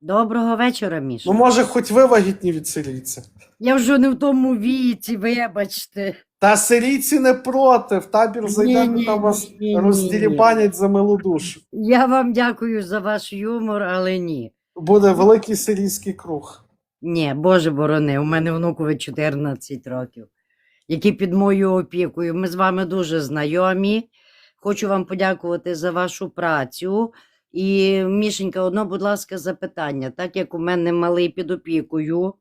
Доброго вечора, Міша. Ну, може, хоч ви вагітні від сирійця. Я вже не в тому віці, вибачте. Та сирійці не проти, в табір зайдете, Ні-ні, вас ні-ні. роздірібанять за милу душу. Я вам дякую за ваш юмор, але ні. Буде великий сирійський круг. Ні, Боже борони, у мене внукові 14 років, які під мою опікою. Ми з вами дуже знайомі. Хочу вам подякувати за вашу працю. І, Мішенька, одно, будь ласка, запитання. Так як у мене малий під опікою,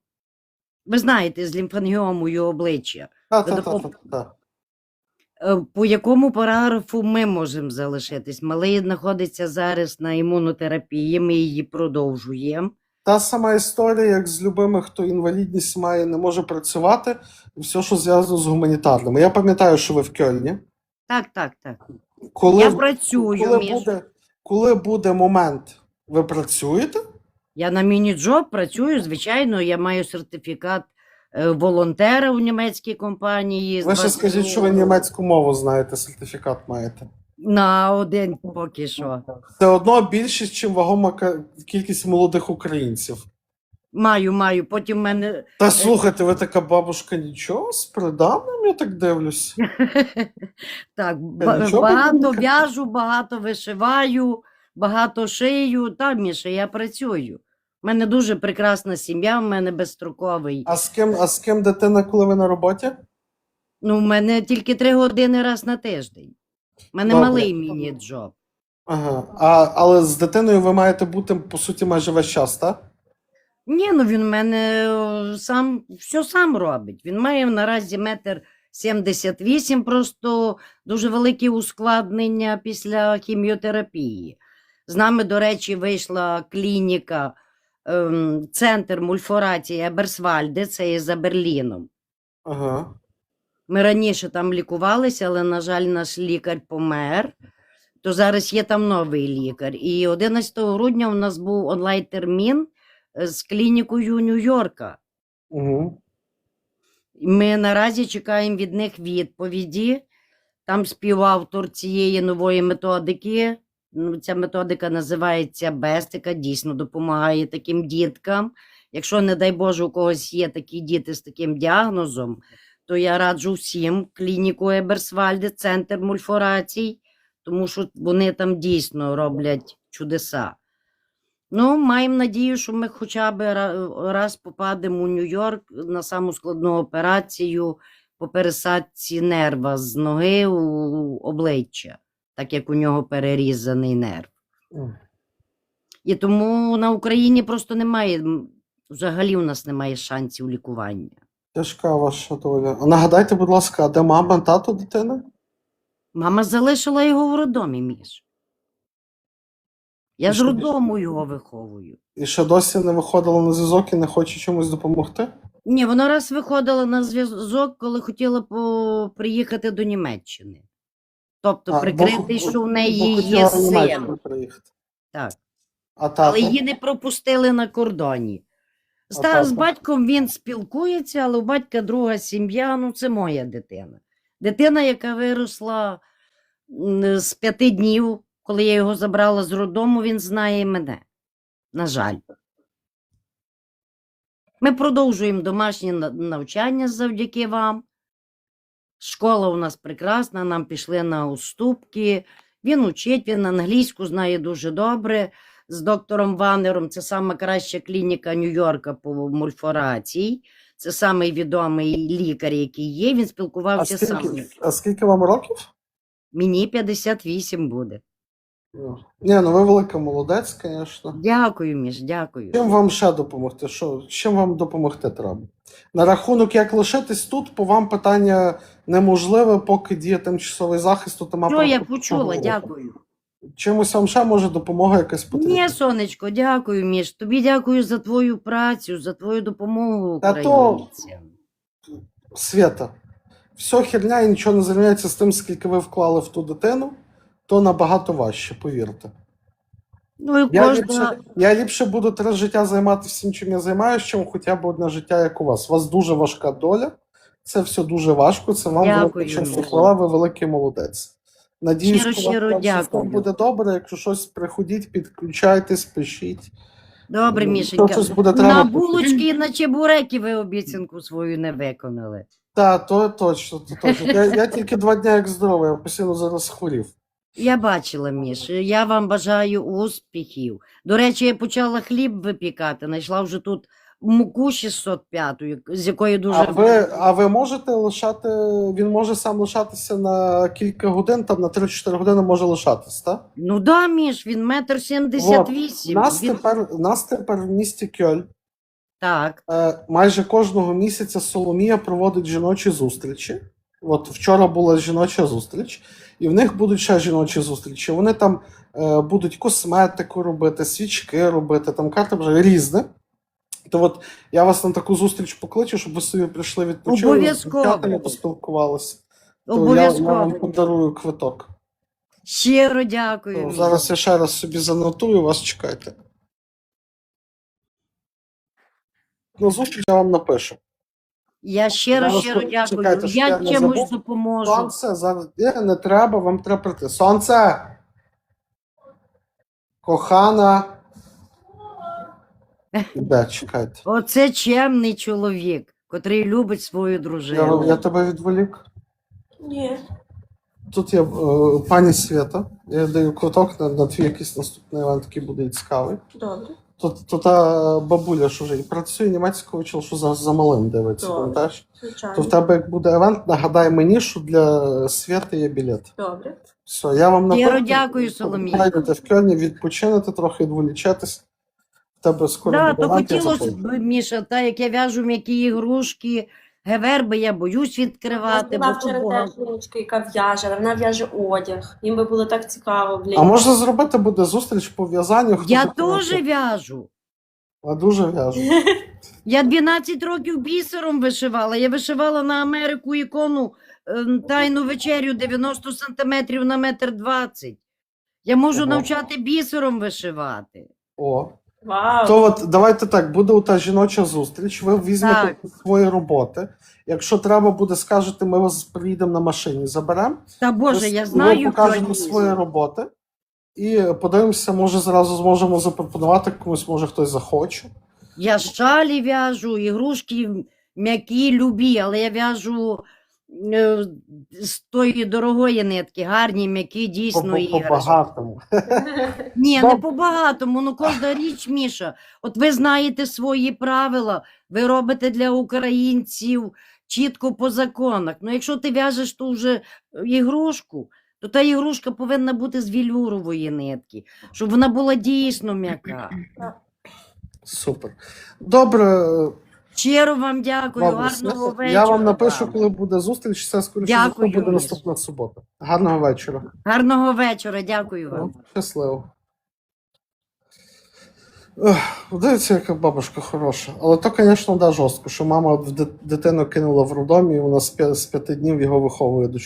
ви знаєте, з лімфангіомою обличчя. Та, та, та, та, та. Е, По якому параграфу ми можемо залишитись? Малий знаходиться зараз на імунотерапії, ми її продовжуємо. Та сама історія, як з любими, хто інвалідність має, не може працювати, все, що зв'язано з гуманітарним. Я пам'ятаю, що ви в Кьольні. Так, так, так. Коли, Я працюю, коли, Міш. буде, коли буде момент, ви працюєте? Я на міні-джоб працюю, звичайно, я маю сертифікат е, волонтера у німецькій компанії. з Ви ще скажіть, що ви німецьку мову знаєте, сертифікат маєте. На один поки що. Це одно більшість, чим вагома ка- кількість молодих українців. Маю, маю. Потім в мене Та слухайте, ви така бабушка нічого з приданим, я так дивлюсь. так, ба- багато в'яжу, багато вишиваю, багато шию. Та, Міша, я працюю. У мене дуже прекрасна сім'я, в мене безстроковий. А з ким, а з ким дитина, коли ви на роботі? Ну, в мене тільки три години раз на тиждень. У мене Добре. малий міні-джоб. Ага. А, але з дитиною ви маєте бути, по суті, майже весь час, так? Ні, ну він в мене сам все сам робить. Він має наразі метр 78, просто дуже великі ускладнення після хіміотерапії. З нами, до речі, вийшла клініка, ем, центр мульфорації Аберсвальде, це є за Берліном. Ага. Ми раніше там лікувалися, але, на жаль, наш лікар помер. То зараз є там новий лікар. І 11 грудня у нас був онлайн-термін е, з клінікою Нью-Йорка. Угу. Ми наразі чекаємо від них відповіді. Там співавтор цієї нової методики. Ну, ця методика називається БЕСТ, яка дійсно допомагає таким діткам. Якщо, не дай Боже, у когось є такі діти з таким діагнозом, то я раджу всім клініку Еберсвальде, центр мульфорацій, тому що вони там дійсно роблять чудеса. Ну, маємо надію, що ми хоча б раз попадемо у Нью-Йорк на саму складну операцію по пересадці нерва з ноги у обличчя, так як у нього перерізаний нерв. І тому на Україні просто немає, взагалі у нас немає шансів лікування. Тяжка ваша доля. А нагадайте, будь ласка, а де мама, тато дитини? Мама залишила його в роддомі, Міш. Я що роддому його виховую. І ще досі не виходила на зв'язок і не хоче чомусь допомогти? Ні, вона раз виходила на зв'язок, коли хотіла по... приїхати до Німеччини. Тобто А, бо прикрити, хо- що в бо неї хотіла є в Німеччину син. приїхати. Так. А Але тато? її не пропустили на кордоні. З, та, з батьком він спілкується, але у батька друга сім'я, ну це моя дитина. Дитина, яка виросла м, з п'яти днів, коли я його забрала з роддому, він знає мене. На жаль. Ми продовжуємо домашнє навчання завдяки вам. Школа у нас прекрасна, нам пішли на уступки. Він учить, він англійську знає дуже добре з доктором Ванером. Це сама краща клініка Нью-Йорка по мульфорації. Це самий відомий лікар, який є. Він А спілкувався сам. скільки, а скільки вам років? Мені 58 буде. Ні, ну ви велика молодець, звісно. Дякую, Міш, дякую. Чим вам ще допомогти? Що, чим вам допомогти треба? На рахунок, як лишитись тут, по вам питання неможливе, поки діє тимчасовий захист, то нема Що я почула, дякую. Чимось вам ще може допомога якась потрібна? Ні, сонечко, дякую, Міш. Тобі дякую за твою працю, за твою допомогу Та то- Свята, все херня і нічого не зрівняється з тим, скільки ви вклали в ту дитину, то набагато важче, повірте. Ну, і Я кожна... ліпше, я ліпше буду три життя займатися всім, чим я займаюся, чим хоча б одне життя, як у вас. У вас дуже важка доля, це все дуже важко. Це вам Дякую, велика хвала, ви великий молодець. Надіюсь, Щиро, що у вас щиро там все дякую. буде добре. Якщо щось приходіть, підключайтесь, пишіть. Добре, Ну, Мішенька. щось буде На треба. булочки і на чебуреки ви обіцянку свою не виконали. Так, то точно, то точно. Я, я тільки два дні як здоровий, я постійно зараз хворів. Я бачила, Міш. Я вам бажаю успіхів. До речі, я почала хліб випікати, знайшла вже тут муку 605, з якої дуже. А ви, а ви можете лишати, він може сам лишатися на кілька годин, там на 3-4 години може лишатись, так? Ну да, Міш, він метр сімдесят вісім. Нас Він... тепер, нас тепер в місті Кьоль Так. е, майже кожного місяця Соломія проводить жіночі зустрічі. От вчора була жіноча зустріч, і в них будуть ще жіночі зустрічі. Вони там е, будуть косметику робити, свічки робити, там карти вже різне. То от я вас на таку зустріч покличу, щоб ви собі прийшли відпочили, з дівчатами поспілкувалися. То я, я вам подарую квиток. Щиро дякую. То зараз я ще раз собі занотую, вас чекайте. На зустріч я вам напишу. Я щиро, Зараз щиро дякую. чекайте, щоб я я не чимось забув. допоможу. Сонце, зараз Е, не треба, вам треба прийти. Сонце! Кохана. Іде, чекайте. Оце чемний чоловік, котрий любить свою Я, дружину. я тебе відволік. Ні. Тут є е, пані Свята. Я даю квиток на, на твій якийсь наступний івент, який буде цікавий. Добре. Тут, то та бабуля, що вже і працює німецького вчила, що за, за малим дивиться, Добре. пам'ятаєш? Звичайно. То в тебе як буде евент, нагадай мені, що для Свята є білет. Добре. Все, я вам Щиро напишу. дякую, Соломія. В Кельні, відпочинете трохи, відволічатись. В тебе скоро Да, буде то я хотілося запрошую. б, Міша, та як я в'яжу м'які ігрушки, геверби я боюсь відкривати, бо вчора теж жіночка, яка в'яже, вона в'яже одяг. Їм би було так цікаво, блін. А можна зробити буде зустріч по в'язанню? хто Я теж в'яжу. А дуже в'яжу. Я 12 років бісером вишивала. Я вишивала на Америку ікону ем, тайну вечерю 90 сантиметрів на метр 20. Я можу Ого. навчати бісером вишивати. О. Вау. То от давайте так, буде у та жіноча зустріч, ви візьмете Так. свої роботи. Якщо треба буде, скажете, ми вас приїдемо на машині, заберемо. Та Боже, я знаю. Ми покажемо Кьольн. свої роботи і подивимося, може зразу зможемо запропонувати комусь, може хтось захоче. Я шалі в'яжу, ігрушки м'які, любі, але я в'яжу з тої дорогої нитки, гарні, м'які, дійсно По- по- По-багатому. Ні, не по-багатому, ну кожна річ, Міша. От ви знаєте свої правила, ви робите для українців чітко по законах. Ну, якщо ти в'яжеш ту вже е, ігрушку, то та ігрушка повинна бути з вільюрової нитки, щоб вона була дійсно м'яка. Супер. Добре, Щиро вам дякую, бабусь, гарного вечора. я вам напишу, коли буде зустріч. Це скоріше за все Дякую, буде Юрій. наступна субота. Гарного вечора. Гарного вечора, дякую вам. Щасливо. Ех, Дивіться, яка бабушка хороша. Але то, звісно, да, жорстко, що мама в дит- дитину кинула в роддомі, і вона з п'я- з п'яти днів його виховує до